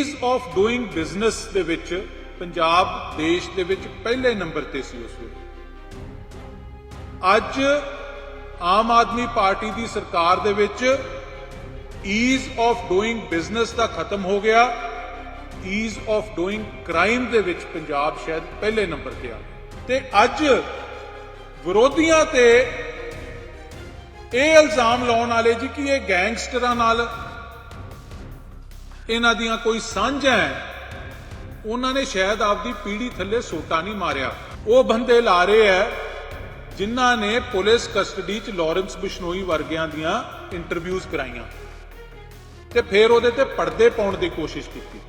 Ease of doing business ਦੇ ਵਿੱਚ ਪੰਜਾਬ ਦੇਸ਼ ਦੇ ਵਿੱਚ ਪਹਿਲੇ ਨੰਬਰ ਤੇ ਸੀ ਉਸ ਵੇਲੇ। ਅੱਜ ਆਮ ਆਦਮੀ ਪਾਰਟੀ ਦੀ ਸਰਕਾਰ ਦੇ ਵਿੱਚ ਈਜ਼ ਆਫ ਡੂਇੰਗ ਬਿਜ਼ਨਸ ਦਾ ਖਤਮ ਹੋ ਗਿਆ। ਈਜ਼ ਆਫ ਡੂਇੰਗ ਕ੍ਰਾਈਮ ਦੇ ਵਿੱਚ ਪੰਜਾਬ ਸ਼ਾਇਦ ਪਹਿਲੇ ਨੰਬਰ ਤੇ ਆ ਤੇ ਅੱਜ ਵਿਰੋਧੀਆਂ ਤੇ ਇਹ ਇਲਜ਼ਾਮ ਲਾਉਣ ਵਾਲੇ ਜੀ ਕਿ ਇਹ ਗੈਂਗਸਟਰਾਂ ਨਾਲ ਇਹਨਾਂ ਦੀਆਂ ਕੋਈ ਸਾਂਝਾਂ ਹੈ? ਉਹਨਾਂ ਨੇ ਸ਼ਾਇਦ ਆਪਦੀ ਪੀੜੀ ਥੱਲੇ ਸੋਟਾ ਨਹੀਂ ਮਾਰਿਆ। ਉਹ ਬੰਦੇ ਲਾ ਰਹੇ ਐ ਜਿਨ੍ਹਾਂ ਨੇ ਪੁਲਿਸ ਕਸਟਡੀ 'ਚ ਲਾਰੈਂਸ ਬਿਸ਼ਨੋਈ ਵਰਗਿਆਂ ਦੀਆਂ ਇੰਟਰਵਿਊਜ਼ ਕਰਾਈਆਂ। ਤੇ ਫਿਰ ਉਹਦੇ ਤੇ ਪਰਦੇ ਪਾਉਣ ਦੀ ਕੋਸ਼ਿਸ਼ ਕੀਤੀ।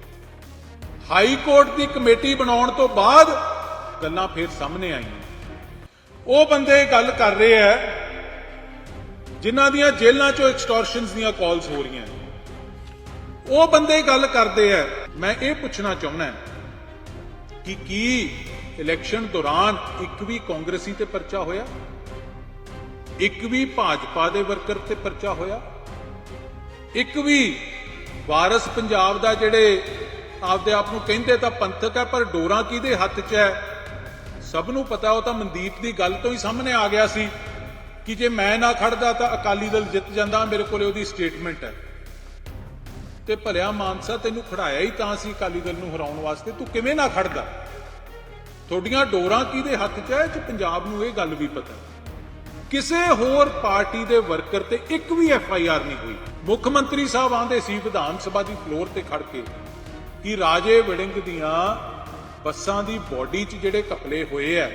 ਹਾਈ ਕੋਰਟ ਦੀ ਕਮੇਟੀ ਬਣਾਉਣ ਤੋਂ ਬਾਅਦ ਗੱਲਾਂ ਫਿਰ ਸਾਹਮਣੇ ਆਈਆਂ। ਉਹ ਬੰਦੇ ਗੱਲ ਕਰ ਰਹੇ ਐ ਜਿਨ੍ਹਾਂ ਦੀਆਂ ਜੇਲ੍ਹਾਂ 'ਚੋਂ ਐਕਸਟੋਰਸ਼ਨਸ ਦੀਆਂ ਕਾਲਸ ਹੋ ਰਹੀਆਂ ਉਹ ਬੰਦੇ ਗੱਲ ਕਰਦੇ ਐ ਮੈਂ ਇਹ ਪੁੱਛਣਾ ਚਾਹੁੰਦਾ ਕਿ ਕੀ ਇਲੈਕਸ਼ਨ ਦੌਰਾਨ ਇੱਕ ਵੀ ਕਾਂਗਰਸੀ ਤੇ ਪਰਚਾ ਹੋਇਆ? ਇੱਕ ਵੀ ਭਾਜਪਾ ਦੇ ਵਰਕਰ ਤੇ ਪਰਚਾ ਹੋਇਆ? ਇੱਕ ਵੀ ਵਾਰਸ ਪੰਜਾਬ ਦਾ ਜਿਹੜੇ ਆਪਦੇ ਆਪ ਨੂੰ ਕਹਿੰਦੇ ਤਾਂ ਪੰਥਕ ਹੈ, ਪਰ ਡੋਰਾ ਕਿਹਦੇ ਹੱਥ 'ਚ ਹੈ? ਸਭ ਨੂੰ ਪਤਾ, ਉਹ ਤਾਂ ਮਨਦੀਪ ਦੀ ਗੱਲ ਤੋਂ ਹੀ ਸਾਹਮਣੇ ਆ ਗਿਆ ਸੀ ਕਿ ਜੇ ਮੈਂ ਨਾ ਖੜਦਾ ਤਾਂ ਅਕਾਲੀ ਦਲ ਜਿੱਤ ਜਾਂਦਾ, ਮੇਰੇ ਕੋਲੇ ਉਹਦੀ ਸਟੇਟਮੈਂਟ ਹੈ। ਤੇ ਭਲਿਆ ਮਾਨਸਾ ਤੈਨੂੰ ਖੜਾਇਆ ਹੀ ਤਾਂ ਸੀ ਅਕਾਲੀ ਦਲ ਨੂੰ ਹਰਾਉਣ ਵਾਸਤੇ। ਤੂੰ ਕਿਵੇਂ ਨਾ ਖੜਦਾ? ਤੁਹਾਡੀਆਂ ਡੋਰਾਂ ਕਿਹਦੇ ਹੱਥ 'ਚ ਹੈ ਚ ਪੰਜਾਬ ਨੂੰ ਇਹ ਗੱਲ ਵੀ ਪਤਾ। ਕਿਸੇ ਹੋਰ ਪਾਰਟੀ ਦੇ ਵਰਕਰ ਤੇ ਇੱਕ ਵੀ ਐਫ ਆਈ ਆਰ ਨਹੀਂ ਹੋਈ। ਮੁੱਖ ਮੰਤਰੀ ਸਾਹਿਬ ਆਂਦੇ ਸੀ ਵਿਧਾਨ ਸਭਾ ਦੀ ਫਲੋਰ ਤੇ ਖੜ ਕੇ ਕਿ ਰਾਜੇ ਵੜਿੰਗ ਦੀਆਂ ਬੱਸਾਂ ਦੀ ਬਾਡੀ 'ਚ ਜਿਹੜੇ ਕਪਲੇ ਹੋਏ ਐ,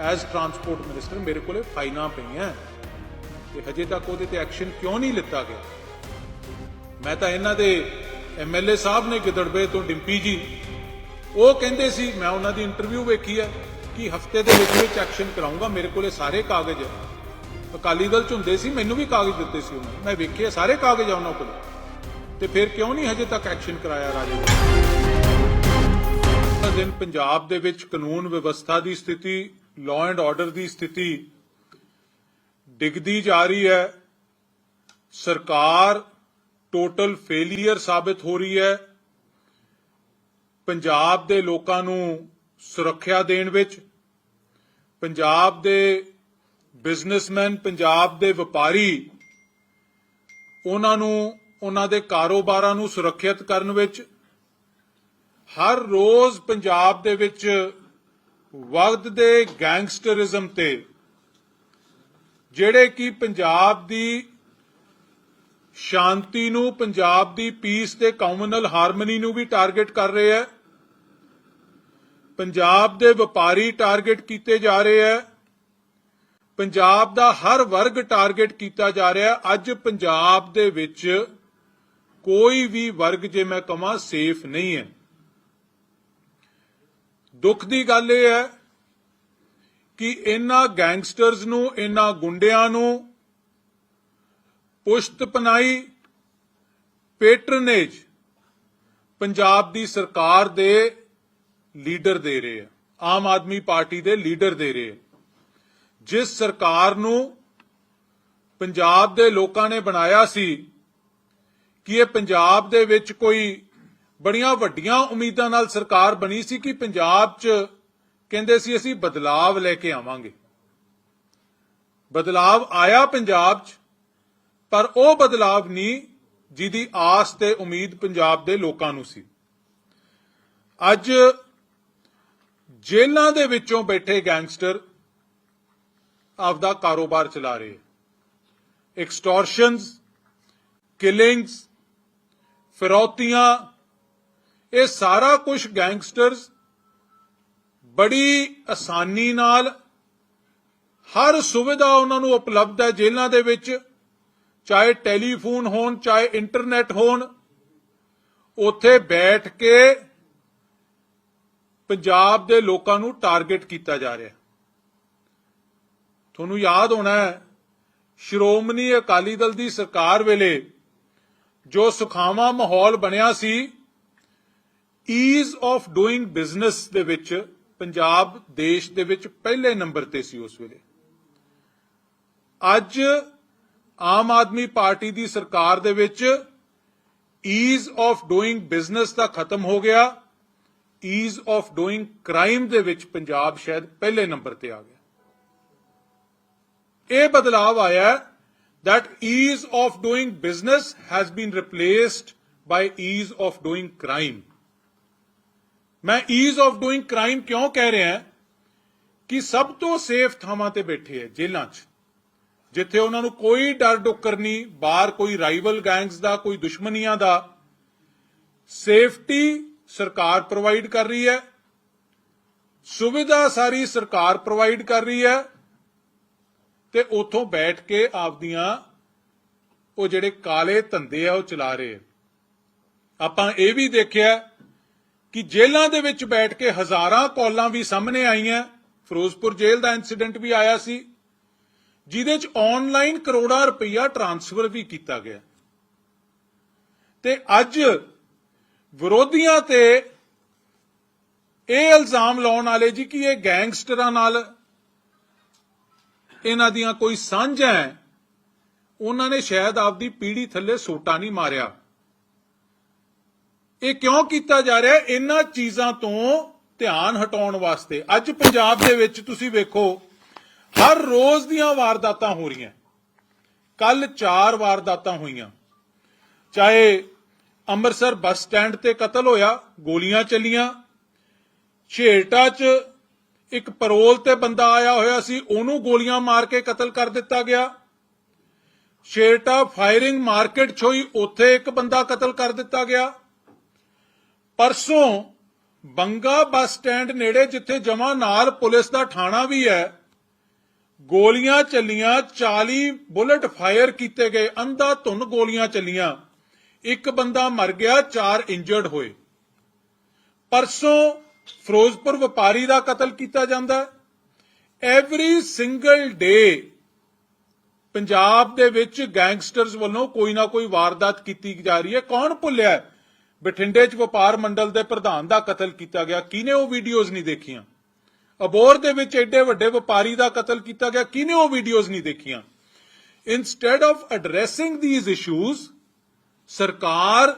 ਐਜ਼ ਟਰਾਂਸਪੋਰਟ ਮਿਨਿਸਟਰ ਮੇਰੇ ਕੋਲੇ ਫਾਈਲਾਂ ਪਈਆਂ ਤੇ ਹਜੇ ਤੱਕ ਉਹਦੇ ਤੇ ਐਕਸ਼ਨ ਕਿਉਂ ਨਹੀਂ ਲਿੱਤਾ ਗਿਆ? ਮੈਂ ਤਾਂ ਇਹਨਾਂ ਦੇ ਐਮਐਲਏ ਸਾਹਿਬ ਨੇ ਗਿੱਦੜਵੇ ਤੋਂ ਡਿੰਪੀ ਜੀ, ਉਹ ਕਹਿੰਦੇ ਸੀ, ਮੈਂ ਉਹਨਾਂ ਦੀ ਇੰਟਰਵਿਊ ਵੇਖੀ ਹੈ ਕਿ ਹਫ਼ਤੇ ਦੇ ਵਿੱਚ ਵਿੱਚ ਐਕਸ਼ਨ ਕਰਾਉਂਗਾ, ਮੇਰੇ ਕੋਲੇ ਸਾਰੇ ਕਾਗਜ਼ ਹੈ। ਅਕਾਲੀ ਦਲ ਚ ਹੁੰਦੇ ਸੀ, ਮੈਨੂੰ ਵੀ ਕਾਗਜ਼ ਦਿੱਤੇ ਸੀ ਉਹਨਾਂ ਮੈਂ ਵੇਖੇ ਸਾਰੇ ਕਾਗਜ਼ ਆ ਉਹਨਾਂ ਕੋਲ। ਤੇ ਫਿਰ ਕਿਉਂ ਨਹੀਂ ਹਜੇ ਤੱਕ ਐਕਸ਼ਨ ਕਰਾਇਆ ਰਾਜੇ ਨੇ? ਦਿਨ ਪੰਜਾਬ ਦੇ ਵਿੱਚ ਕਾਨੂੰਨ ਵਿਵਸਥਾ ਦੀ ਸਥਿਤੀ ਲਾਅ ਐਂਡ ਆਰਡਰ ਦੀ ਸਥਿਤੀ ਡਿੱਗਦੀ ਜਾ ਰਹੀ ਹੈ। ਸਰਕਾਰ ਟੋਟਲ ਫੇਲਿਅਰ ਸਾਬਿਤ ਹੋ ਰਹੀ ਹੈ ਪੰਜਾਬ ਦੇ ਲੋਕਾਂ ਨੂੰ ਸੁਰੱਖਿਆ ਦੇਣ ਵਿੱਚ, ਪੰਜਾਬ ਦੇ ਬਿਜ਼ਨਸਮੈਨ ਪੰਜਾਬ ਦੇ ਵਪਾਰੀ, ਉਹਨਾਂ ਨੂੰ, ਉਹਨਾਂ ਦੇ ਕਾਰੋਬਾਰਾਂ ਨੂੰ ਸੁਰੱਖਿਅਤ ਕਰਨ ਵਿੱਚ, ਹਰ ਰੋਜ਼ ਪੰਜਾਬ ਦੇ ਵਿੱਚ ਵਗਦੇ ਗੈਂਗਸਟਰਿਜ਼ਮ ਤੇ, ਜਿਹੜੇ ਕਿ ਪੰਜਾਬ ਦੀ ਸ਼ਾਂਤੀ ਨੂੰ, ਪੰਜਾਬ ਦੀ ਪੀਸ ਤੇ ਕਮਿਊਨਲ ਹਾਰਮਨੀ ਨੂੰ ਵੀ ਟਾਰਗੇਟ ਕਰ ਰਹੇ ਹੈ। ਪੰਜਾਬ ਦੇ ਵਪਾਰੀ ਟਾਰਗੇਟ ਕੀਤੇ ਜਾ ਰਹੇ ਹੈ। ਪੰਜਾਬ ਦਾ ਹਰ ਵਰਗ ਟਾਰਗੇਟ ਕੀਤਾ ਜਾ ਰਿਹਾ ਅੱਜ ਪੰਜਾਬ ਦੇ ਵਿੱਚ ਕੋਈ ਵੀ ਵਰਗ ਜੇ ਮੈਂ ਕਹਾਂ ਸੇਫ ਨਹੀਂ ਹੈ। ਦੁੱਖ ਦੀ ਗੱਲ ਇਹ ਹੈ ਕਿ ਇਹਨਾਂ ਗੈਂਗਸਟਰਸ ਨੂੰ, ਇਹਨਾਂ ਗੁੰਡਿਆਂ ਨੂੰ ਪੁਸ਼ਤ ਪਨਾਈ ਪੈਟਰਨੇਜ ਪੰਜਾਬ ਦੀ ਸਰਕਾਰ ਦੇ ਲੀਡਰ ਦੇ ਰਹੇ ਆ। ਆਮ ਆਦਮੀ ਪਾਰਟੀ ਦੇ ਲੀਡਰ ਦੇ ਰਹੇ ਆ। ਜਿਸ ਸਰਕਾਰ ਨੂੰ ਪੰਜਾਬ ਦੇ ਲੋਕਾਂ ਨੇ ਬਣਾਇਆ ਸੀ ਕਿ ਇਹ ਪੰਜਾਬ ਦੇ ਵਿੱਚ ਕੋਈ ਬੜੀਆਂ ਵੱਡੀਆਂ ਉਮੀਦਾਂ ਨਾਲ ਸਰਕਾਰ ਬਣੀ ਸੀ ਕਿ ਪੰਜਾਬ 'ਚ ਕਹਿੰਦੇ ਸੀ ਅਸੀਂ ਬਦਲਾਵ ਲੈ ਕੇ ਆਵਾਂਗੇ। ਬਦਲਾਵ ਆਇਆ ਪੰਜਾਬ 'ਚ। ਪਰ ਉਹ ਬਦਲਾਵ ਨਹੀਂ ਜਿਹਦੀ ਆਸ ਤੇ ਉਮੀਦ ਪੰਜਾਬ ਦੇ ਲੋਕਾਂ ਨੂੰ ਸੀ। ਅੱਜ ਜੇਲ੍ਹਾਂ ਦੇ ਵਿੱਚੋਂ ਬੈਠੇ ਗੈਂਗਸਟਰ ਆਪਦਾ ਕਾਰੋਬਾਰ ਚਲਾ ਰਹੇ ਐਕਸਟੋਰਸ਼ਨਸ ਕਿਲਿੰਗਸ ਫਿਰੌਤੀਆਂ, ਇਹ ਸਾਰਾ ਕੁਝ ਗੈਂਗਸਟਰਸ ਬੜੀ ਆਸਾਨੀ ਨਾਲ ਹਰ ਸੁਵਿਧਾ ਉਹਨਾਂ ਨੂੰ ਉਪਲਬਧ ਹੈ ਜੇਲ੍ਹਾਂ ਦੇ ਵਿੱਚ। ਚਾਹੇ ਟੈਲੀਫੋਨ ਹੋਣ, ਚਾਹੇ ਇੰਟਰਨੈਟ ਹੋਣ, ਉੱਥੇ ਬੈਠ ਕੇ ਪੰਜਾਬ ਦੇ ਲੋਕਾਂ ਨੂੰ ਟਾਰਗੇਟ ਕੀਤਾ ਜਾ ਰਿਹਾ। ਤੁਹਾਨੂੰ ਯਾਦ ਹੋਣਾ ਹੈ, ਸ਼੍ਰੋਮਣੀ ਅਕਾਲੀ ਦਲ ਦੀ ਸਰਕਾਰ ਵੇਲੇ ਜੋ ਸੁਖਾਵਾਂ ਮਾਹੌਲ ਬਣਿਆ ਸੀ ਈਜ਼ ਆਫ ਡੂਇੰਗ ਬਿਜ਼ਨਸ ਦੇ ਵਿੱਚ, ਪੰਜਾਬ ਦੇਸ਼ ਦੇ ਵਿੱਚ ਪਹਿਲੇ ਨੰਬਰ ਤੇ ਸੀ ਉਸ ਵੇਲੇ। ਅੱਜ ਆਮ ਆਦਮੀ ਪਾਰਟੀ ਦੀ ਸਰਕਾਰ ਦੇ ਵਿੱਚ ਈਜ਼ ਆਫ ਡੂਇੰਗ ਬਿਜ਼ਨਸ ਦਾ ਖਤਮ ਹੋ ਗਿਆ। ਈਜ਼ ਆਫ ਡੂਇੰਗ ਕ੍ਰਾਈਮ ਦੇ ਵਿੱਚ ਪੰਜਾਬ ਸ਼ਾਇਦ ਪਹਿਲੇ ਨੰਬਰ ਤੇ ਆ ਗਿਆ। ਇਹ ਬਦਲਾਵ ਆਇਆ that ease of doing business has been replaced by ease of doing crime ਮੈਂ ease of doing crime ਕਿਉਂ ਕਹਿ ਰਿਹਾ ਕਿ ਸਭ ਤੋਂ ਸੇਫ ਥਾਵਾਂ ਤੇ ਬੈਠੇ ਹੈ ਜੇਲ੍ਹਾਂ 'ਚ। ਜਿੱਥੇ ਉਹਨਾਂ ਨੂੰ ਕੋਈ ਡਰ ਡੁੱਕਰ ਨਹੀਂ, ਬਾਹਰ ਕੋਈ ਰਾਈਵਲ ਗੈਂਗਸ ਦਾ, ਕੋਈ ਦੁਸ਼ਮਣੀਆਂ ਦਾ ਸੇਫਟੀ ਸਰਕਾਰ ਪ੍ਰੋਵਾਈਡ ਕਰ ਰਹੀ ਹੈ, ਸੁਵਿਧਾ ਸਾਰੀ ਸਰਕਾਰ ਪ੍ਰੋਵਾਈਡ ਕਰ ਰਹੀ ਹੈ, ਤੇ ਉਥੋਂ ਬੈਠ ਕੇ ਆਪਦੀਆਂ ਉਹ ਜਿਹੜੇ ਕਾਲੇ ਧੰਦੇ ਆ, ਉਹ ਚਲਾ ਰਹੇ ਆਪਾਂ ਇਹ ਵੀ ਦੇਖਿਆ ਕਿ ਜੇਲ੍ਹਾਂ ਦੇ ਵਿੱਚ ਬੈਠ ਕੇ ਹਜ਼ਾਰਾਂ ਕਾਲਾਂ ਵੀ ਸਾਹਮਣੇ ਆਈਆਂ। ਫਿਰੋਜ਼ਪੁਰ ਜੇਲ੍ਹ ਦਾ ਇਨਸੀਡੈਂਟ ਵੀ ਆਇਆ ਸੀ। ਜਿਹਦੇ ਚ ਆਨਲਾਈਨ ਕਰੋੜਾਂ ਰੁਪਈਆ ਟ੍ਰਾਂਸਫਰ ਵੀ ਕੀਤਾ ਗਿਆ। ਤੇ ਅੱਜ ਵਿਰੋਧੀਆਂ ਤੇ ਇਹ ਇਲਜ਼ਾਮ ਲਾਉਣ ਵਾਲੇ ਜੀ ਕਿ ਇਹ ਗੈਂਗਸਟਰਾਂ ਨਾਲ ਇਹਨਾਂ ਦੀਆਂ ਕੋਈ ਸਾਂਝਾਂ ਹੈ, ਉਹਨਾਂ ਨੇ ਸ਼ਾਇਦ ਆਪਦੀ ਪੀੜੀ ਥੱਲੇ ਸੋਟਾ ਨਹੀਂ ਮਾਰਿਆ। ਇਹ ਕਿਉਂ ਕੀਤਾ ਜਾ ਰਿਹਾ? ਇਹਨਾਂ ਚੀਜ਼ਾਂ ਤੋਂ ਧਿਆਨ ਹਟਾਉਣ ਵਾਸਤੇ। ਅੱਜ ਪੰਜਾਬ ਦੇ ਵਿੱਚ ਤੁਸੀਂ ਵੇਖੋ ਹਰ ਰੋਜ਼ ਦੀਆਂ ਵਾਰਦਾਤਾਂ ਹੋ ਰਹੀਆਂ। ਕੱਲ 4 ਵਾਰਦਾਤਾਂ ਹੋਈਆਂ। ਚਾਹੇ ਅੰਮ੍ਰਿਤਸਰ ਬੱਸ ਸਟੈਂਡ ਤੇ ਕਤਲ ਹੋਇਆ, ਗੋਲੀਆਂ ਚੱਲੀਆਂ ਛੇਟਾ 'ਚ ਇੱਕ ਪਰੋਲ ਤੇ ਬੰਦਾ ਆਇਆ ਹੋਇਆ ਸੀ, ਉਹਨੂੰ ਗੋਲੀਆਂ ਮਾਰ ਕੇ ਕਤਲ ਕਰ ਦਿੱਤਾ ਗਿਆ। ਛੇਟਾ ਫਾਇਰਿੰਗ ਮਾਰਕੀਟ 'ਚ ਹੋਈ, ਉੱਥੇ ਇੱਕ ਬੰਦਾ ਕਤਲ ਕਰ ਦਿੱਤਾ ਗਿਆ। ਪਰਸੋਂ ਬੰਗਾ ਬੱਸ ਸਟੈਂਡ ਨੇੜੇ, ਜਿੱਥੇ ਜਮਾ ਨਾਲ ਪੁਲਿਸ ਦਾ ਥਾਣਾ ਵੀ ਹੈ ਗੋਲੀਆਂ ਚੱਲੀਆਂ 40 ਬੁਲਟ ਫਾਇਰ ਕੀਤੇ ਗਏ, ਅੰਧਾ ਧੁੰਨ ਗੋਲੀਆਂ ਚੱਲੀਆਂ। ਇੱਕ ਬੰਦਾ ਮਰ ਗਿਆ, ਚਾਰ ਇੰਜਰਡ ਹੋਏ। ਪਰਸੋਂ ਫਿਰੋਜ਼ਪੁਰ ਵਪਾਰੀ ਦਾ ਕਤਲ ਕੀਤਾ ਜਾਂਦਾ ਐਵਰੀ ਸਿੰਗਲ ਡੇ ਪੰਜਾਬ ਦੇ ਵਿੱਚ ਗੈਂਗਸਟਰਸ ਵੱਲੋਂ ਕੋਈ ਨਾ ਕੋਈ ਵਾਰਦਾਤ ਕੀਤੀ ਜਾ ਰਹੀ ਹੈ। ਕੌਣ ਭੁੱਲਿਆ ਬਠਿੰਡੇ 'ਚ ਵਪਾਰ ਮੰਡਲ ਦੇ ਪ੍ਰਧਾਨ ਦਾ ਕਤਲ ਕੀਤਾ ਗਿਆ। ਕਿਹਨੇ ਉਹ ਵੀਡੀਓਜ਼ ਨਹੀਂ ਦੇਖੀਆਂ? ਅਬੋਰ ਦੇ ਵਿੱਚ ਐਡੇ ਵੱਡੇ ਵਪਾਰੀ ਦਾ ਕਤਲ ਕੀਤਾ ਗਿਆ। ਕਿਹਨੇ ਉਹ ਵੀਡੀਓਜ਼ ਨਹੀਂ ਦੇਖੀਆਂ? Instead of addressing these issues ਸਰਕਾਰ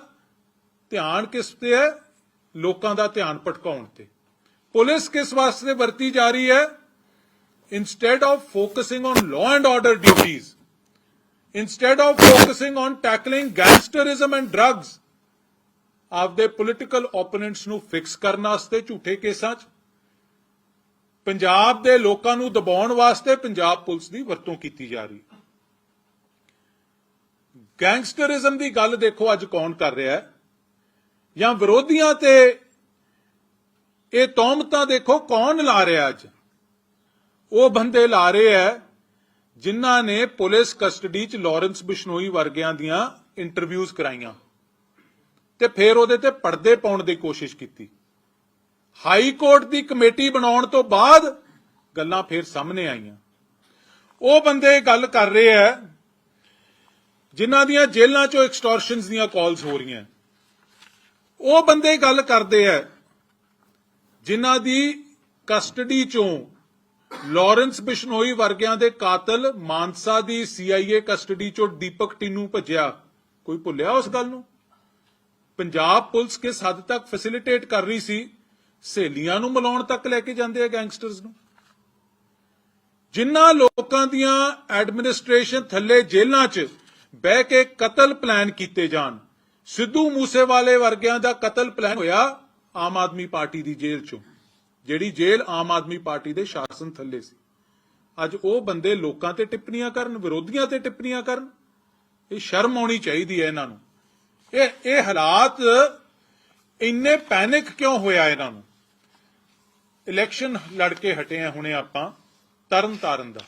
ਧਿਆਨ ਕਿਸ ਤੇ ਹੈ? ਲੋਕਾਂ ਦਾ ਧਿਆਨ ਭਟਕਾਉਣ ਤੇ। ਪੁਲਿਸ ਕਿਸ ਵਾਸਤੇ ਵਰਤੀ ਜਾ ਰਹੀ ਹੈ? Instead of focusing on law and order duties instead of focusing on tackling gangsterism and drugs, ਆਪਦੇ ਪੋਲਿਟੀਕਲ ਓਪੋਨੈਂਟਸ ਨੂੰ ਫਿਕਸ ਕਰਨ ਵਾਸਤੇ ਝੂਠੇ ਕੇਸਾਂ 'ਚ ਪੰਜਾਬ ਦੇ ਲੋਕਾਂ ਨੂੰ ਦਬਾਉਣ ਵਾਸਤੇ ਪੰਜਾਬ ਪੁਲਿਸ ਦੀ ਵਰਤੋਂ ਕੀਤੀ ਜਾ ਰਹੀ। ਗੈਂਗਸਟਰਿਜ਼ਮ ਦੀ ਗੱਲ ਦੇਖੋ, ਅੱਜ ਕੌਣ ਕਰ ਰਿਹਾ ਹੈ? ਜਾਂ ਵਿਰੋਧੀਆਂ ਤੇ ਇਹ ਤੌਮਤਾ ਦੇਖੋ, ਕੌਣ ਲਾ ਰਿਹਾ ਅੱਜ? ਉਹ ਬੰਦੇ ਲਾ ਰਹੇ ਹੈ ਜਿਨ੍ਹਾਂ ਨੇ ਪੁਲਿਸ ਕਸਟਡੀ 'ਚ ਲਾਰੈਂਸ ਬਿਸ਼ਨੋਈ ਵਰਗਿਆਂ ਦੀਆਂ ਇੰਟਰਵਿਊਜ਼ ਕਰਾਈਆਂ ਤੇ ਫਿਰ ਉਹਦੇ ਤੇ ਪਰਦੇ ਪਾਉਣ ਦੀ ਕੋਸ਼ਿਸ਼ ਕੀਤੀ। ਹਾਈ ਕੋਰਟ ਦੀ ਕਮੇਟੀ ਬਣਾਉਣ ਤੋਂ ਬਾਅਦ ਗੱਲਾਂ ਫੇਰ ਸਾਹਮਣੇ ਆਈਆਂ। ਉਹ ਬੰਦੇ ਗੱਲ ਕਰ ਰਹੇ ਹੈ, ਜਿਨ੍ਹਾਂ ਦੀਆਂ ਜੇਲ੍ਹਾਂ 'ਚੋਂ ਐਕਸਟੋਰਸ਼ਨਸ ਦੀਆਂ ਕਾਲਸ ਹੋ ਰਹੀਆਂ। ਉਹ ਬੰਦੇ ਗੱਲ ਕਰਦੇ ਹੈ, ਜਿਨ੍ਹਾਂ ਦੀ ਕਸਟਡੀ 'ਚੋਂ ਲਾਰੈਂਸ ਬਿਸ਼ਨੋਈ ਵਰਗਿਆਂ ਦੇ ਕਾਤਲ ਮਾਨਸਾ ਦੀ ਸੀਆਈਏ ਕਸਟਡੀ 'ਚੋਂ ਦੀਪਕ ਟਿੰਨੂ ਭੱਜਿਆ। ਕੋਈ ਭੁੱਲਿਆ ਉਸ ਗੱਲ ਨੂੰ? ਪੰਜਾਬ ਪੁਲਿਸ ਕਿਸ ਹੱਦ ਤੱਕ ਫੈਸਿਲਿਟੇਟ ਕਰ ਰਹੀ ਸੀ? ਸਹੇਲੀਆਂ ਨੂੰ ਮਿਲਾਉਣ ਤੱਕ ਲੈ ਕੇ ਜਾਂਦੇ ਆ ਗੈਂਗਸਟਰਸ ਨੂੰ। ਜਿਨ੍ਹਾਂ ਲੋਕਾਂ ਦੀਆਂ ਐਡਮਿਨਿਸਟ੍ਰੇਸ਼ਨ ਥੱਲੇ ਜੇਲ੍ਹਾਂ 'ਚ ਬਹਿ ਕੇ ਕਤਲ ਪਲਾਨ ਕੀਤੇ ਜਾਣ, ਸਿੱਧੂ ਮੂਸੇਵਾਲੇ ਵਰਗਿਆਂ ਦਾ ਕਤਲ ਪਲਾਨ ਹੋਇਆ ਆਮ ਆਦਮੀ ਪਾਰਟੀ ਦੀ ਜੇਲ੍ਹ 'ਚੋਂ, ਜਿਹੜੀ ਜੇਲ੍ਹ ਆਮ ਆਦਮੀ ਪਾਰਟੀ ਦੇ ਸ਼ਾਸਨ ਥੱਲੇ ਸੀ। ਅੱਜ ਉਹ ਬੰਦੇ ਲੋਕਾਂ ਤੇ ਟਿੱਪਣੀਆਂ ਕਰਨ, ਵਿਰੋਧੀਆਂ ਤੇ ਟਿੱਪਣੀਆਂ ਕਰਨ। ਇਹ ਸ਼ਰਮ ਆਉਣੀ ਚਾਹੀਦੀ ਹੈ ਇਹਨਾਂ ਨੂੰ। ਇਹ ਇਹ ਹਾਲਾਤ ਇੰਨੇ ਪੈਨਿਕ ਕਿਉਂ ਹੋਇਆ ਇਹਨਾਂ ਨੂੰ? ਇਲੈਕਸ਼ਨ ਲੜ ਕੇ ਹਟੇ ਆ ਹੁਣੇ ਆਪਾਂ ਤਰਨ ਤਾਰਨ ਦਾ।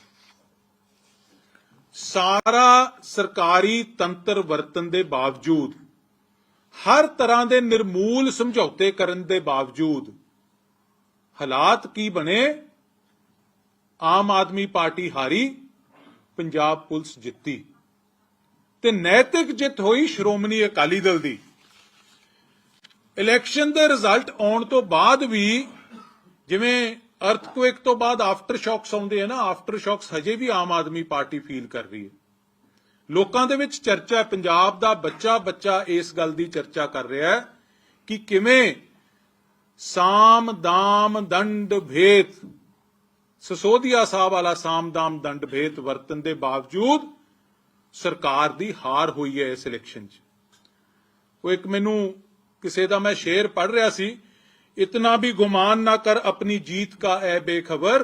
ਸਾਰਾ ਸਰਕਾਰੀ ਤੰਤਰ ਵਰਤਨ ਦੇ ਬਾਵਜੂਦ, ਹਰ ਤਰ੍ਹਾਂ ਦੇ ਨਿਰਮੂਲ ਸਮਝੌਤੇ ਕਰਨ ਦੇ ਬਾਵਜੂਦ, ਹਾਲਾਤ ਕੀ ਬਣੇ? ਆਮ ਆਦਮੀ ਪਾਰਟੀ ਹਾਰੀ, ਪੰਜਾਬ ਪੁਲਿਸ ਜਿੱਤੀ। ਤੇ ਨੈਤਿਕ ਜਿੱਤ ਹੋਈ ਸ਼੍ਰੋਮਣੀ ਅਕਾਲੀ ਦਲ ਦੀ। ਇਲੈਕਸ਼ਨ ਦੇ ਰਿਜ਼ਲਟ ਆਉਣ ਤੋਂ ਬਾਅਦ ਵੀ ਜਿਵੇਂ ਅਰਥਕੁਇਕ ਤੋਂ ਬਾਅਦ ਆਫਟਰ ਸ਼ੌਕਸ ਆਉਂਦੇ ਆ ਨਾ ਆਫਟਰ ਸ਼ੌਕਸ ਹਜੇ ਵੀ ਆਮ ਆਦਮੀ ਪਾਰਟੀ ਫੀਲ ਕਰ ਰਹੀ ਹੈ। ਲੋਕਾਂ ਦੇ ਵਿੱਚ ਚਰਚਾ ਹੈ, ਪੰਜਾਬ ਦਾ ਬੱਚਾ ਬੱਚਾ ਇਸ ਗੱਲ ਦੀ ਚਰਚਾ ਕਰ ਰਿਹਾ ਹੈ ਕਿ ਕਿਵੇਂ ਸਾਮ ਦਾਮ ਦੰਡ ਭੇਤ, ਸਸੋਦੀਆ ਸਾਹਿਬ ਵਾਲਾ ਸਾਮ ਦਾਮ ਦੰਡ ਭੇਤ ਵਰਤਨ ਦੇ ਬਾਵਜੂਦ ਸਰਕਾਰ ਦੀ ਹਾਰ ਹੋਈ ਹੈ ਇਸ ਇਲੈਕਸ਼ਨ 'ਚ। ਉਹ ਇੱਕ ਮੈਨੂੰ ਕਿਸੇ ਦਾ ਮੈਂ ਸ਼ੇਰ ਪੜ ਰਿਹਾ ਸੀ ਇਤਨਾ ਵੀ ਗੁਮਾਨ ਨਾ ਕਰ ਆਪਣੀ जीत का ए बेखबर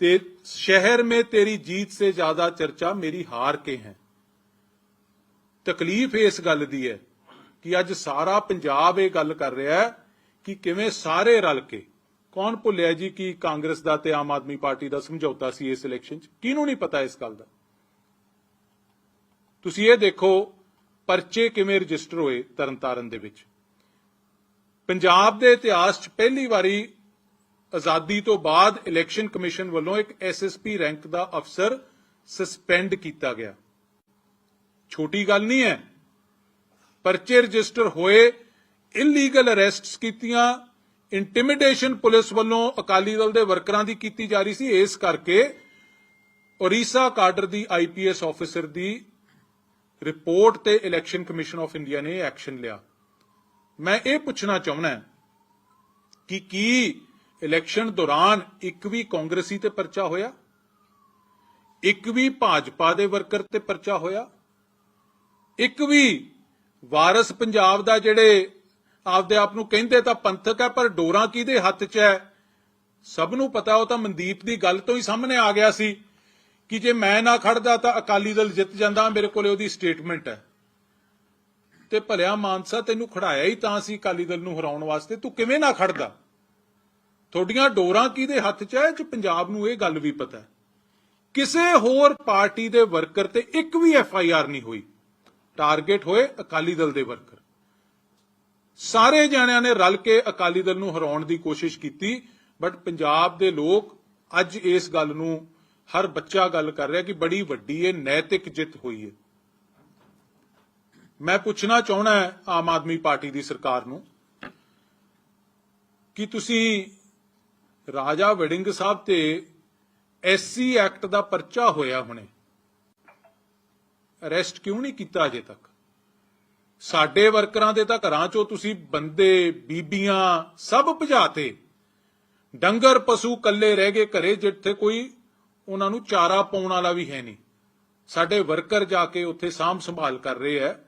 ते शहर में तेरी जीत से ज्यादा चर्चा मेरी हार के है ਤਕਲੀਫ ਇਸ ਗੱਲ ਦੀ ਹੈ ਕਿ ਅੱਜ ਸਾਰਾ ਪੰਜਾਬ ਇਹ ਗੱਲ ਕਰ ਰਿਹਾ ਹੈ ਕਿ ਕਿਵੇਂ ਸਾਰੇ ਰਲ ਕੇ ਕੌਣ ਭੁੱਲਿਆ ਜੀ ਕਿ ਕਾਂਗਰਸ ਦਾ ਤੇ ਆਮ ਆਦਮੀ ਪਾਰਟੀ ਦਾ ਸਮਝੌਤਾ ਸੀ ਇਸ ਇਲੈਕਸ਼ਨ 'ਚ ਕਿਹਨੂੰ ਨਹੀਂ ਪਤਾ ਇਸ ਗੱਲ ਦਾ ਤੁਸੀਂ ਇਹ ਦੇਖੋ ਪਰਚੇ ਕਿਵੇਂ ਰਜਿਸਟਰ ਹੋਏ ਤਰਨਤਾਰਨ ਦੇ ਵਿੱਚ ਪੰਜਾਬ ਦੇ ਇਤਿਹਾਸ 'ਚ ਪਹਿਲੀ ਵਾਰੀ ਆਜ਼ਾਦੀ ਤੋਂ ਬਾਅਦ ਇਲੈਕਸ਼ਨ ਕਮਿਸ਼ਨ ਵੱਲੋਂ ਇੱਕ ਐਸਐਸਪੀ ਰੈਂਕ ਦਾ ਅਫਸਰ ਸਸਪੈਂਡ ਕੀਤਾ ਗਿਆ। ਛੋਟੀ ਗੱਲ ਨਹੀਂ ਹੈ। ਪਰਚੇ ਰਜਿਸਟਰ ਹੋਏ ਇਲੀਗਲ ਅਰੈਸਟਸ ਕੀਤੀਆਂ ਇੰਟੀਮੀਡੇਸ਼ਨ ਪੁਲਿਸ ਵੱਲੋਂ ਅਕਾਲੀ ਦਲ ਦੇ ਵਰਕਰਾਂ ਦੀ ਕੀਤੀ ਜਾ ਰਹੀ ਸੀ। ਇਸ ਕਰਕੇ ਓਰੀਸਾ ਕਾਡਰ ਦੀ ਆਈਪੀਐਸ ਆਫੀਸਰ ਦੀ ਰਿਪੋਰਟ ਤੇ ਇਲੈਕਸ਼ਨ ਕਮਿਸ਼ਨ ਆਫ ਇੰਡੀਆ ਨੇ ਐਕਸ਼ਨ ਲਿਆ। ਮੈਂ ਇਹ ਪੁੱਛਣਾ ਚਾਹੁੰਦਾ ਕਿ ਕੀ ਇਲੈਕਸ਼ਨ ਦੌਰਾਨ ਇੱਕ ਵੀ ਕਾਂਗਰਸੀ ਤੇ ਪਰਚਾ ਹੋਇਆ? ਇੱਕ ਵੀ ਭਾਜਪਾ ਦੇ ਵਰਕਰ ਤੇ ਪਰਚਾ ਹੋਇਆ? ਇੱਕ ਵੀ ਵਾਰਸ ਪੰਜਾਬ ਦਾ ਜਿਹੜੇ ਆਪਦੇ ਆਪ ਨੂੰ ਕਹਿੰਦੇ ਤਾਂ ਪੰਥਕ ਹੈ, ਪਰ ਡੋਰਾ ਕਿਹਦੇ ਹੱਥ 'ਚ ਹੈ? ਸਭ ਨੂੰ ਪਤਾ, ਉਹ ਤਾਂ ਮਨਦੀਪ ਦੀ ਗੱਲ ਤੋਂ ਹੀ ਸਾਹਮਣੇ ਆ ਗਿਆ ਸੀ ਕਿ ਜੇ ਮੈਂ ਨਾ ਖੜਦਾ ਤਾਂ ਅਕਾਲੀ ਦਲ ਜਿੱਤ ਜਾਂਦਾ, ਮੇਰੇ ਕੋਲੇ ਉਹਦੀ ਸਟੇਟਮੈਂਟ ਹੈ। ਤੇ ਭਲਿਆ ਮਾਨਸਾ ਤੈਨੂੰ ਖੜਾਇਆ ਹੀ ਤਾਂ ਸੀ ਅਕਾਲੀ ਦਲ ਨੂੰ ਹਰਾਉਣ ਵਾਸਤੇ। ਤੂੰ ਕਿਵੇਂ ਨਾ ਖੜਦਾ? ਤੁਹਾਡੀਆਂ ਡੋਰਾਂ ਕਿਹਦੇ ਹੱਥ 'ਚ ਹੈ ਚ ਪੰਜਾਬ ਨੂੰ ਇਹ ਗੱਲ ਵੀ ਪਤਾ ਹੈ। ਕਿਸੇ ਹੋਰ ਪਾਰਟੀ ਦੇ ਵਰਕਰ ਤੇ ਇੱਕ ਵੀ ਐਫ ਆਈ ਆਰ ਨਹੀਂ ਹੋਈ। ਟਾਰਗੇਟ ਹੋਏ ਅਕਾਲੀ ਦਲ ਦੇ ਵਰਕਰ। ਸਾਰੇ ਜਣਿਆਂ ਨੇ ਰਲ ਕੇ ਅਕਾਲੀ ਦਲ ਨੂੰ ਹਰਾਉਣ ਦੀ ਕੋਸ਼ਿਸ਼ ਕੀਤੀ, ਬਟ ਪੰਜਾਬ ਦੇ ਲੋਕ ਅੱਜ ਇਸ ਗੱਲ ਨੂੰ ਹਰ ਬੱਚਾ ਗੱਲ ਕਰ ਰਿਹਾ ਕਿ ਬੜੀ ਵੱਡੀ ਇਹ ਨੈਤਿਕ ਜਿੱਤ ਹੋਈ ਹੈ। ਮੈਂ ਪੁੱਛਣਾ ਚਾਹਣਾ ਆਮ ਆਦਮੀ ਪਾਰਟੀ ਦੀ ਸਰਕਾਰ ਨੂੰ ਕਿ ਤੁਸੀਂ ਰਾਜਾ ਵੜਿੰਗ ਸਾਹਿਬ ਤੇ ਐਸਸੀ ਐਕਟ ਦਾ ਪਰਚਾ ਹੋਇਆ ਹੁਣੇ। ਅਰੈਸਟ ਕਿਉਂ ਨਹੀਂ ਕੀਤਾ ਅਜੇ ਤੱਕ? ਸਾਡੇ ਵਰਕਰਾਂ ਦੇ ਤਾਂ ਘਰਾਂ ਚੋਂ ਤੁਸੀਂ ਬੰਦੇ, ਬੀਬੀਆਂ ਸਭ ਭਜਾਤੇ। ਡੰਗਰ, ਪਸ਼ੂ ਕੱਲੇ ਰਹਿ ਗਏ ਘਰੇ ਜਿੱਥੇ ਕੋਈ ਉਹਨਾਂ ਨੂੰ ਚਾਰਾ ਪਾਉਣ ਵਾਲਾ ਵੀ ਹੈ ਨਹੀਂ। ਸਾਡੇ ਵਰਕਰ ਜਾ ਕੇ ਉੱਥੇ ਸਾਂਭ ਸੰਭਾਲ ਕਰ ਰਹੇ ਹੈ।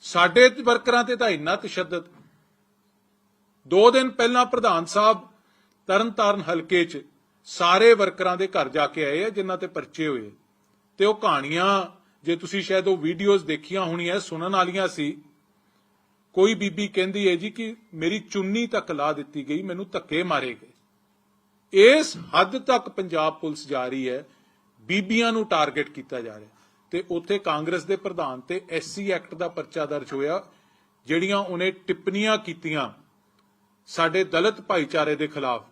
ਸਾਡੇ ਵਰਕਰਾਂ ਤੇ ਤਾਂ ਇੰਨਾ ਤਸ਼ੱਦਦ। ਦੋ ਦਿਨ ਪਹਿਲਾਂ ਪ੍ਰਧਾਨ ਸਾਹਿਬ ਤਰਨਤਾਰਨ ਹਲਕੇ 'ਚ ਸਾਰੇ ਵਰਕਰਾਂ ਦੇ ਘਰ ਜਾ ਕੇ ਆਏ ਆ, ਜਿਨ੍ਹਾਂ ਤੇ ਪਰਚੇ ਹੋਏ। ਤੇ ਉਹ ਕਹਾਣੀਆਂ, ਜੇ ਤੁਸੀਂ ਸ਼ਾਇਦ ਉਹ ਵੀਡੀਓਜ਼ ਦੇਖੀਆਂ ਹੋਣੀਆਂ ਸੁਣਨ ਵਾਲੀਆਂ ਸੀ। ਕੋਈ ਬੀਬੀ ਕਹਿੰਦੀ ਹੈ ਜੀ ਕਿ ਮੇਰੀ ਚੁੰਨੀ ਤੱਕ ਲਾ ਦਿੱਤੀ ਗਈ, ਮੈਨੂੰ ਧੱਕੇ ਮਾਰੇ ਗਏ। ਇਸ ਹੱਦ ਤੱਕ ਪੰਜਾਬ ਪੁਲਿਸ ਜਾ ਰਹੀ ਹੈ, ਬੀਬੀਆਂ ਨੂੰ ਟਾਰਗੇਟ ਕੀਤਾ ਜਾ ਰਿਹਾ। ਤੇ ਉੱਥੇ ਕਾਂਗਰਸ ਦੇ ਪ੍ਰਧਾਨ ਤੇ ਐਸਸੀ ਐਕਟ ਦਾ ਪਰਚਾ ਦਰਜ ਹੋਇਆ, ਜਿਹੜੀਆਂ ਉਹਨੇ ਟਿੱਪਣੀਆਂ ਕੀਤੀਆਂ ਸਾਡੇ ਦਲਿਤ ਭਾਈਚਾਰੇ ਦੇ ਖਿਲਾਫ।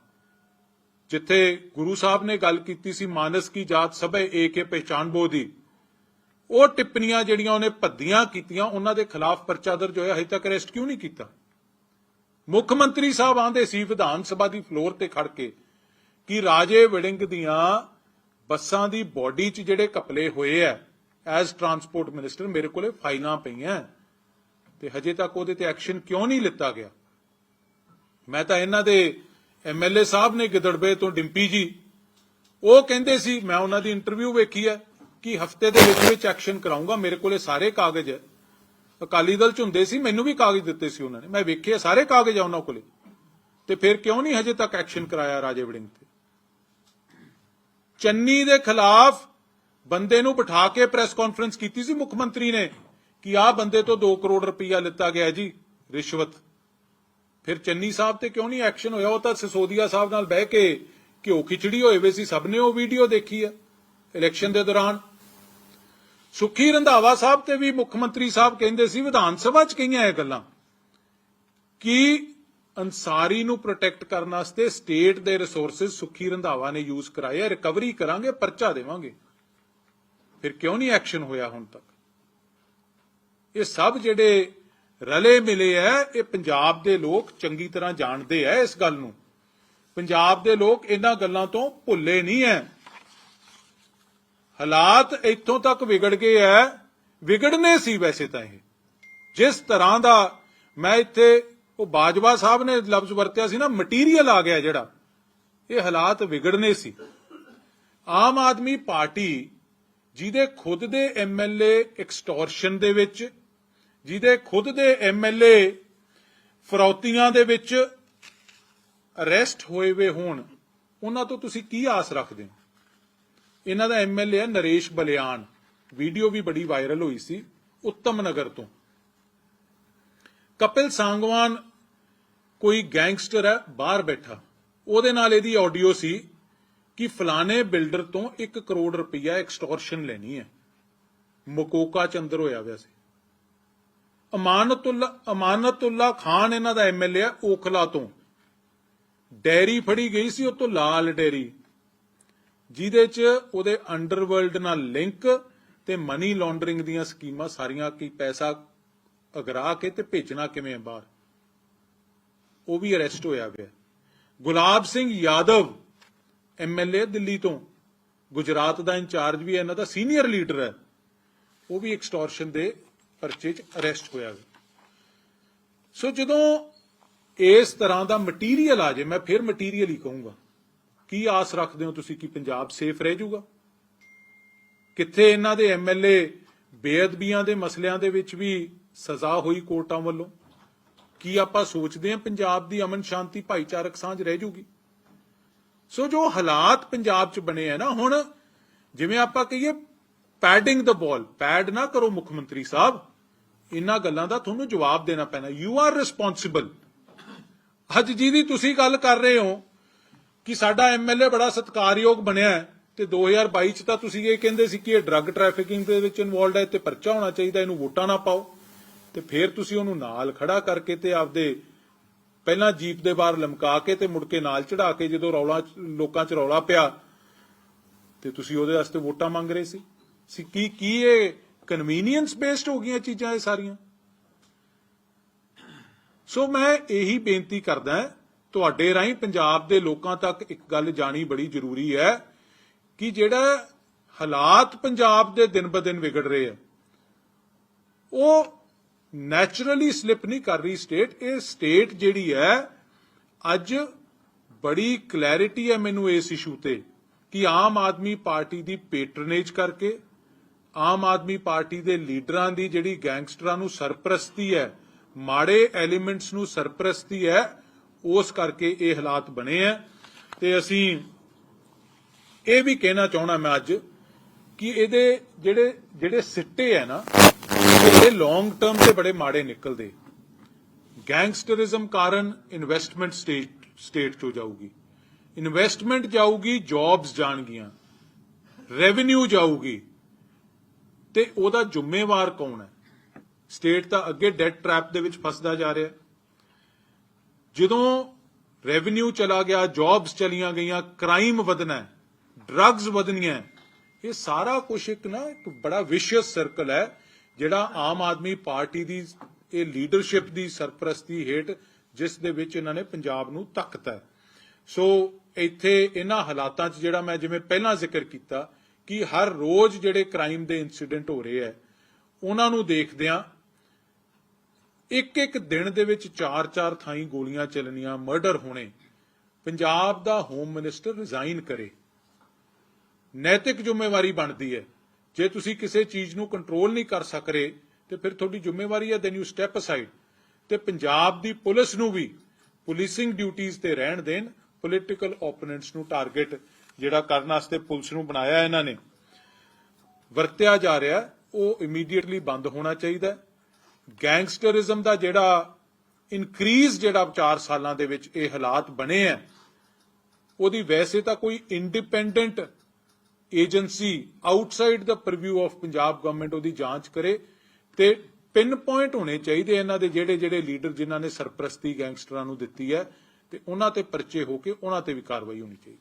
ਜਿੱਥੇ ਗੁਰੂ ਸਾਹਿਬ ਨੇ ਗੱਲ ਕੀਤੀ ਸੀ ਮਾਨਸ ਕੀ ਜਾਤ ਸਭੇ ਏਕੇ ਪਹਿਚਾਨ ਬੋਧੀ। ਉਹ ਟਿੱਪਣੀਆਂ ਜਿਹੜੀਆਂ ਉਹਨੇ ਭੱਦੀਆਂ ਕੀਤੀਆਂ, ਉਹਨਾਂ ਦੇ ਖਿਲਾਫ ਪਰਚਾ ਦਰਜ ਹੋਇਆ। ਹਜੇ ਤੱਕ ਅਰੈਸਟ ਕਿਉਂ ਨਹੀਂ ਕੀਤਾ? ਮੁੱਖ ਮੰਤਰੀ ਸਾਹਿਬ ਆਂਦੇ ਸੀ ਵਿਧਾਨ ਸਭਾ ਦੀ ਫਲੋਰ ਤੇ ਖੜ ਕੇ ਕਿ ਰਾਜੇ ਵੜਿੰਗ ਦੀਆਂ ਬੱਸਾਂ ਦੀ ਬਾਡੀ 'ਚ ਜਿਹੜੇ ਕਪਲੇ ਹੋਏ ਆ ਐਜ਼ ਟਰਾਂਸਪੋਰਟ ਮਿਨਿਸਟਰ ਮੇਰੇ ਕੋਲੇ ਫਾਈਲਾਂ ਪਈਆਂ। ਤੇ ਹਜੇ ਤੱਕ ਉਹਦੇ ਤੇ ਐਕਸ਼ਨ ਕਿਉਂ ਨਹੀਂ ਲਿੱਤਾ ਗਿਆ? ਮੈਂ ਤਾਂ ਇਹਨਾਂ ਦੇ ਐਮਐਲਏ ਸਾਹਿਬ ਨੇ ਗਿੱਦੜਵੇ ਤੋਂ ਡਿੰਪੀ ਜੀ, ਉਹ ਕਹਿੰਦੇ ਸੀ, ਮੈਂ ਉਹਨਾਂ ਦੀ ਇੰਟਰਵਿਊ ਵੇਖੀ ਹੈ ਕਿ ਹਫ਼ਤੇ ਦੇ ਵਿੱਚ ਵਿੱਚ ਐਕਸ਼ਨ ਕਰਾਉਂਗਾ ਮੇਰੇ ਕੋਲੇ ਸਾਰੇ ਕਾਗਜ਼ ਹੈ। ਅਕਾਲੀ ਦਲ ਚ ਹੁੰਦੇ ਸੀ, ਮੈਨੂੰ ਵੀ ਕਾਗਜ਼ ਦਿੱਤੇ ਸੀ ਉਹਨਾਂ ਨੇ। ਮੈਂ ਵੇਖੇ ਸਾਰੇ ਕਾਗਜ਼ ਆ ਉਹਨਾਂ ਕੋਲੇ। ਤੇ ਫਿਰ ਕਿਉਂ ਨਹੀਂ ਹਜੇ ਤੱਕ ਐਕਸ਼ਨ ਕਰਾਇਆ ਰਾਜੇ ਵੜਿੰਗ ਤੇ? ਚੰਨੀ ਦੇ ਖਿਲਾਫ ਬੰਦੇ ਨੂੰ ਬਿਠਾ ਕੇ ਪ੍ਰੈਸ ਕਾਨਫਰੰਸ ਕੀਤੀ ਸੀ ਮੁੱਖ ਮੰਤਰੀ ਨੇ ਕਿ ਆਹ ਬੰਦੇ ਤੋਂ 2 ਕਰੋੜ ਰੁਪਈਆ ਲਿੱਤਾ ਗਿਆ ਜੀ, ਰਿਸ਼ਵਤ। ਫਿਰ ਚੰਨੀ ਸਾਹਿਬ ਤੇ ਕਿਉਂ ਨਹੀਂ ਐਕਸ਼ਨ ਹੋਇਆ? ਉਹ ਤਾਂ ਸਿਸੋਦੀਆ ਸਾਹਿਬ ਨਾਲ ਬਹਿ ਕੇ ਘਿਓ ਖਿਚੜੀ ਹੋਏ ਵੇ ਸੀ, ਸਭ ਨੇ ਉਹ ਵੀਡੀਓ ਦੇਖੀ ਆ ਇਲੈਕਸ਼ਨ ਦੇ ਦੌਰਾਨ। ਸੁਖੀ ਰੰਧਾਵਾ ਸਾਹਿਬ ਤੇ ਵੀ ਮੁੱਖ ਮੰਤਰੀ ਸਾਹਿਬ ਕਹਿੰਦੇ ਸੀ, ਵਿਧਾਨ ਸਭਾ 'ਚ ਕਹੀਆਂ ਇਹ ਗੱਲਾਂ ਕਿ ਅਨਸਾਰੀ ਨੂੰ ਪ੍ਰੋਟੈਕਟ ਕਰਨ ਵਾਸਤੇ ਸਟੇਟ ਦੇ ਰਿਸੋਰਸਸ ਸੁਖੀ ਰੰਧਾਵਾ ਨੇ ਯੂਜ਼ ਕਰਾਏ ਰਿਕਵਰੀ ਕਰਾਂਗੇ, ਪਰਚਾ ਦੇਵਾਂਗੇ। ਫਿਰ ਕਿਉਂ ਨਹੀਂ ਐਕਸ਼ਨ ਹੋਇਆ ਹੁਣ ਤੱਕ? ਇਹ ਸਭ ਜਿਹੜੇ ਰਲੇ ਮਿਲੇ ਐ, ਇਹ ਪੰਜਾਬ ਦੇ ਲੋਕ ਚੰਗੀ ਤਰ੍ਹਾਂ ਜਾਣਦੇ ਐ ਇਸ ਗੱਲ ਨੂੰ। ਪੰਜਾਬ ਦੇ ਲੋਕ ਇਹਨਾਂ ਗੱਲਾਂ ਤੋਂ ਭੁੱਲੇ ਨਹੀਂ ਐ। ਹਾਲਾਤ ਇੱਥੋਂ ਤੱਕ ਵਿਗੜ ਗਏ ਐ। ਵਿਗੜਨੇ ਸੀ ਵੈਸੇ ਤਾਂ ਇਹ। ਜਿਸ ਤਰ੍ਹਾਂ ਦਾ ਮੈਂ ਇੱਥੇ, ਉਹ ਬਾਜਵਾ ਸਾਹਿਬ ਨੇ ਲਫ਼ਜ਼ ਵਰਤਿਆ ਸੀ ਨਾ ਮਟੀਰੀਅਲ ਆ ਗਿਆ ਜਿਹੜਾ। ਇਹ ਹਾਲਾਤ ਵਿਗੜਨੇ ਸੀ। ਆਮ ਆਦਮੀ ਪਾਰਟੀ ਜਿਹਦੇ ਖੁਦ ਦੇ ਐਮਐਲਏ ਐਕਸਟੋਰਸ਼ਨ ਦੇ ਵਿੱਚ, ਜਿਹਦੇ ਖੁਦ ਦੇ ਐਮਐਲਏ ਫਰੌਤੀਆਂ ਦੇ ਵਿੱਚ ਅਰੈਸਟ ਹੋਏ ਵੇ ਹੋਣ, ਉਹਨਾਂ ਤੋਂ ਤੁਸੀਂ ਕੀ ਆਸ ਰੱਖਦੇ ਹੋ? ਇਹਨਾਂ ਦਾ ਐਮਐਲਏ ਹੈ ਨਰੇਸ਼ ਬਲਿਆਣ ਵੀਡੀਓ ਵੀ ਬੜੀ ਵਾਇਰਲ ਹੋਈ ਸੀ ਉੱਤਮ ਨਗਰ ਤੋਂ। ਕਪਿਲ ਸਾਂਗਵਾਨ ਕੋਈ ਗੈਂਗਸਟਰ ਹੈ, ਬਾਹਰ ਬੈਠਾ। ਉਹਦੇ ਨਾਲ ਇਹਦੀ ਆਡੀਓ ਸੀ ਕਿ ਫਲਾਣੇ ਬਿਲਡਰ ਤੋਂ 1 ਕਰੋੜ ਰੁਪਈਆ ਐਕਸਟੋਰਸ਼ਨ ਲੈਣੀ ਹੈ। ਮਕੋਕਾ ਚੰਦਰ ਹੋਇਆ ਹੋਇਆ ਸੀ। ਅਮਾਨਤੁੱਲਾ ਅਮਾਨਤੁੱਲਾ ਖਾਨ ਇਹਨਾਂ ਦਾ ਐਮਐਲਏ ਹੈ ਓਖਲਾ ਤੋਂ। ਡੈਰੀ ਫੜੀ ਗਈ ਸੀ ਉਹ ਤੋਂ ਲਾਲ ਡੈਰੀ। ਜਿਹਦੇ 'ਚ ਉਹਦੇ ਅੰਡਰਵਰਲਡ ਨਾਲ ਲਿੰਕ ਤੇ ਮਨੀ ਲਾਂਡਰਿੰਗ ਦੀਆਂ ਸਕੀਮਾਂ ਸਾਰੀਆਂ ਕੀ ਪੈਸਾ ਅਗਰਾ ਕੇ ਤੇ ਭੇਜਣਾ ਕਿਵੇਂ ਹੈ ਬਾਹਰ। ਉਹ ਵੀ ਅਰੈਸਟ ਹੋਇਆ ਗਿਆ ਗੁਲਾਬ ਸਿੰਘ ਯਾਦਵ ਐਮਐਲਏ ਦਿੱਲੀ ਤੋਂ, ਗੁਜਰਾਤ ਦਾ ਇੰਚਾਰਜ ਵੀ ਇਹਨਾਂ ਦਾ ਸੀਨੀਅਰ ਲੀਡਰ ਹੈ। ਉਹ ਵੀ ਐਕਸਟੋਰਸ਼ਨ ਦੇ ਪਰਚੇ 'ਚ ਅਰੈਸਟ ਹੋਇਆ ਸੋ ਜਦੋਂ ਇਸ ਤਰ੍ਹਾਂ ਦਾ ਮਟੀਰੀਅਲ ਆ ਜੇ ਮੈਂ ਫਿਰ ਮਟੀਰੀਅਲ ਹੀ ਕਹੂੰਗਾ, ਕੀ ਆਸ ਰੱਖਦੇ ਹੋ ਤੁਸੀਂ ਕਿ ਪੰਜਾਬ ਸੇਫ ਰਹਿ ਜਾਊਗਾ? ਕਿੱਥੇ ਇਹਨਾਂ ਦੇ ਐਮਐਲਏ ਬੇਅਦਬੀਆਂ ਦੇ ਮਸਲਿਆਂ ਦੇ ਵਿੱਚ ਵੀ ਸਜ਼ਾ ਹੋਈ ਕੋਰਟਾਂ ਵੱਲੋਂ? ਕੀ ਆਪਾਂ ਸੋਚਦੇ ਹਾਂ ਪੰਜਾਬ ਦੀ ਅਮਨ ਸ਼ਾਂਤੀ ਭਾਈਚਾਰਕ ਸਾਂਝ ਰਹਿ ਜਾਊਗੀ? ਸੋ ਜੋ ਹਾਲਾਤ ਪੰਜਾਬ 'ਚ ਬਣੇ ਆ ਨਾ, ਹੁਣ ਜਿਵੇਂ ਆਪਾਂ ਕਹੀਏ ਪੈਡਿੰਗ ਦ ਬਾਲ ਪੈਡ ਨਾ ਕਰੋ ਮੁੱਖ ਮੰਤਰੀ ਸਾਹਿਬ, ਇਹਨਾਂ ਗੱਲਾਂ ਦਾ ਤੁਹਾਨੂੰ ਜਵਾਬ ਦੇਣਾ ਪੈਣਾ। ਯੂ ਆਰ ਰਿਸਪੌਂਸਿਬਲ ਅੱਜ ਜਿਹਦੀ ਤੁਸੀਂ ਗੱਲ ਕਰ ਰਹੇ ਹੋ ਕਿ ਸਾਡਾ ਐਮਐਲਏ ਬੜਾ ਸਤਿਕਾਰਯੋਗ ਬਣਿਆ ਹੈ ਤੇ 2022 ਚ ਤਾਂ ਤੁਸੀਂ ਇਹ ਕਹਿੰਦੇ ਸੀ ਕਿ ਇਹ ਡਰੱਗ ਟ੍ਰੈਫਿਕਿੰਗ ਦੇ ਵਿੱਚ ਇਨਵੋਲਡ ਹੈ ਤੇ ਪਰਚਾ ਹੋਣਾ ਚਾਹੀਦਾ, ਇਹਨੂੰ ਵੋਟਾਂ ਨਾ ਪਾਓ। ਤੇ ਫਿਰ ਤੁਸੀਂ ਉਹਨੂੰ ਨਾਲ ਖੜਾ ਕਰਕੇ ਤੇ ਆਪਦੇ ਪਹਿਲਾਂ ਜੀਪ ਦੇ ਬਾਹਰ ਲਮਕਾ ਕੇ ਤੇ ਮੁੜ ਕੇ ਨਾਲ ਚੜਾ ਕੇ ਜਦੋਂ ਰੌਲਾ ਲੋਕਾਂ 'ਚ ਰੌਲਾ ਪਿਆ, ਤੇ ਤੁਸੀਂ ਉਹਦੇ ਵਾਸਤੇ ਵੋਟਾਂ ਮੰਗ ਰਹੇ ਸੀ? ਸੀ ਕੀ ਕੀ ਇਹ ਕਨਵੀਨੀਅੰਸ ਬੇਸਡ ਹੋ ਗਈਆਂ ਚੀਜ਼ਾਂ ਇਹ ਸਾਰੀਆਂ? ਸੋ ਮੈਂ ਇਹੀ ਬੇਨਤੀ ਕਰਦਾ ਤੁਹਾਡੇ ਰਾਹੀਂ ਪੰਜਾਬ ਦੇ ਲੋਕਾਂ ਤੱਕ ਇੱਕ ਗੱਲ ਜਾਣੀ ਬੜੀ ਜ਼ਰੂਰੀ ਹੈ ਕਿ ਜਿਹੜਾ ਹਾਲਾਤ ਪੰਜਾਬ ਦੇ ਦਿਨ ਬ ਦਿਨ ਵਿਗੜ ਰਹੇ ਆ, ਉਹ ਨੈਚੁਰਲੀ ਸਲਿਪ ਨਹੀਂ ਕਰ ਰਹੀ ਸਟੇਟ ਇਹ ਸਟੇਟ ਜਿਹੜੀ ਹੈ, ਅੱਜ ਬੜੀ ਕਲੈਰਿਟੀ ਹੈ ਮੈਨੂੰ ਇਸ ਇਸ਼ੂ ਤੇ ਕਿ ਆਮ ਆਦਮੀ ਪਾਰਟੀ ਦੀ ਪੇਟਰਨੇਜ ਕਰਕੇ, ਆਮ ਆਦਮੀ ਪਾਰਟੀ ਦੇ ਲੀਡਰਾਂ ਦੀ ਜਿਹੜੀ ਗੈਂਗਸਟਰਾਂ ਨੂੰ ਸਰਪ੍ਰਸਤੀ ਹੈ, ਮਾੜੇ ਐਲੀਮੈਂਟਸ ਨੂੰ ਸਰਪ੍ਰਸਤੀ ਹੈ, ਉਸ ਕਰਕੇ ਇਹ ਹਾਲਾਤ ਬਣੇ ਆ ਤੇ ਅਸੀਂ ਇਹ ਵੀ ਕਹਿਣਾ ਚਾਹਣਾ ਮੈਂ ਅੱਜ ਕਿ ਇਹਦੇ ਜਿਹੜੇ ਜਿਹੜੇ ਸਿੱਟੇ ਹੈ ਨਾ ਇਹ ਲੌਂਗ ਟਰਮ ਤੇ ਬੜੇ ਮਾੜੇ ਨਿਕਲਦੇ। ਗੈਂਗਸਟਰਿਜ਼ਮ ਕਾਰਨ ਇਨਵੈਸਟਮੈਂਟ ਸਟੇਟ ਸਟੇਟ ਤੋਂ ਜਾਊਗੀ। ਇਨਵੈਸਟਮੈਂਟ ਜਾਊਗੀ ਜੌਬਸ ਜਾਣਗੀਆਂ। ਰੈਵਨਿਊ ਜਾਊਗੀ। ਤੇ ਉਹਦਾ ਜ਼ਿੰਮੇਵਾਰ ਕੌਣ ਹੈ? ਸਟੇਟ ਤਾਂ ਅੱਗੇ ਡੈਟ ਟ੍ਰੈਪ ਦੇ ਵਿੱਚ ਫਸਦਾ ਜਾ ਰਿਹਾ। ਜਦੋਂ ਰੈਵਨਿਊ ਚਲਾ ਗਿਆ ਜੌਬਸ ਚਲੀਆਂ ਗਈਆਂ ਕ੍ਰਾਈਮ ਵਧਣਾ ਡਰੱਗਸ ਵਧਣੀਆਂ ਇਹ ਸਾਰਾ ਕੁਝ ਇੱਕ ਨਾ ਇੱਕ ਬੜਾ ਵਿਸ਼ੀਅਸ ਸਰਕਲ ਹੈ। ਜਿਹੜਾ ਆਮ ਆਦਮੀ ਪਾਰਟੀ ਦੀ, ਇਹ ਲੀਡਰਸ਼ਿਪ ਦੀ ਸਰਪ੍ਰਸਤੀ ਹੇਠ ਜਿਸ ਦੇ ਵਿੱਚ ਇਹਨਾਂ ਨੇ ਪੰਜਾਬ ਨੂੰ ਤੱਕਤਾ ਸੋ ਇੱਥੇ ਇਹਨਾਂ ਹਾਲਾਤਾਂ 'ਚ ਜਿਹੜਾ ਮੈਂ ਜਿਵੇਂ ਪਹਿਲਾਂ ਜ਼ਿਕਰ ਕੀਤਾ ਕਿ ਹਰ ਰੋਜ਼ ਜਿਹੜੇ ਕ੍ਰਾਈਮ ਦੇ ਇਨਸੀਡੈਂਟ ਹੋ ਰਹੇ ਹੈ, ਉਹਨਾਂ ਨੂੰ ਦੇਖਦਿਆਂ ਇੱਕ ਇੱਕ ਦਿਨ ਦੇ ਵਿੱਚ ਚਾਰ ਚਾਰ ਥਾਈਂ ਗੋਲੀਆਂ ਚੱਲਣੀਆਂ, ਮਰਡਰ ਹੋਣੇ, ਪੰਜਾਬ ਦਾ ਹੋਮ ਮਿਨਿਸਟਰ ਰਿਜ਼ਾਈਨ ਕਰੇ। ਨੈਤਿਕ ਜ਼ਿੰਮੇਵਾਰੀ ਬਣਦੀ ਹੈ। ਜੇ ਤੁਸੀਂ ਕਿਸੇ ਚੀਜ਼ ਨੂੰ ਕੰਟਰੋਲ ਨਹੀਂ ਕਰ ਸਕ ਰਹੇ ਤੇ ਫਿਰ ਤੁਹਾਡੀ ਜ਼ਿੰਮੇਵਾਰੀ ਹੈ ਦੈਨ ਯੂ ਸਟੈਪ ਅਸਾਈਡ ਤੇ ਪੰਜਾਬ ਦੀ ਪੁਲਿਸ ਨੂੰ ਵੀ ਪੁਲਿਸਿੰਗ ਡਿਊਟੀਆਂ ਤੇ ਰਹਿਣ ਦੇਣ ਪੋਲੀਟੀਕਲ ਓਪੋਨੈਂਟਸ ਨੂੰ ਟਾਰਗੇਟ ਜਿਹੜਾ ਕਰਨ ਵਾਸਤੇ ਪੁਲਿਸ ਨੂੰ ਬਣਾਇਆ ਇਹਨਾਂ ਨੇ। ਵਰਤਿਆ ਜਾ ਰਿਹਾ ਉਹ ਇਮੀਡੀਏਟਲੀ ਬੰਦ ਹੋਣਾ ਚਾਹੀਦਾ ਗੈਂਗਸਟਰਿਜ਼ਮ ਦਾ ਜਿਹੜਾ ਇਨਕਰੀਜ਼ ਜਿਹੜਾ 4 ਸਾਲਾਂ ਦੇ ਵਿੱਚ ਇਹ ਹਾਲਾਤ ਬਣੇ ਆ ਉਹਦੀ ਵੈਸੇ ਤਾਂ ਕੋਈ ਇੰਡੀਪੈਂਡੈਂਟ ਏਜੰਸੀ ਆਊਟਸਾਈਡ ਦਾ ਪ੍ਰੀਵਿਊ ਆਫ ਪੰਜਾਬ ਗਵਰਨਮੈਂਟ ਉਹਦੀ ਜਾਂਚ ਕਰੇ ਤੇ ਪਿਨ ਪੁਆਇੰਟ ਹੋਣੇ ਚਾਹੀਦੇ ਇਹਨਾਂ ਦੇ ਜਿਹੜੇ ਜਿਹੜੇ ਲੀਡਰ ਜਿਨ੍ਹਾਂ ਨੇ ਸਰਪ੍ਰਸਤੀ ਗੈਂਗਸਟਰਾਂ ਨੂੰ ਦਿੱਤੀ ਹੈ ਤੇ ਉਹਨਾਂ ਤੇ ਪਰਚੇ ਹੋ ਕੇ ਉਹਨਾਂ ਤੇ ਵੀ ਕਾਰਵਾਈ ਹੋਣੀ ਚਾਹੀਦੀ।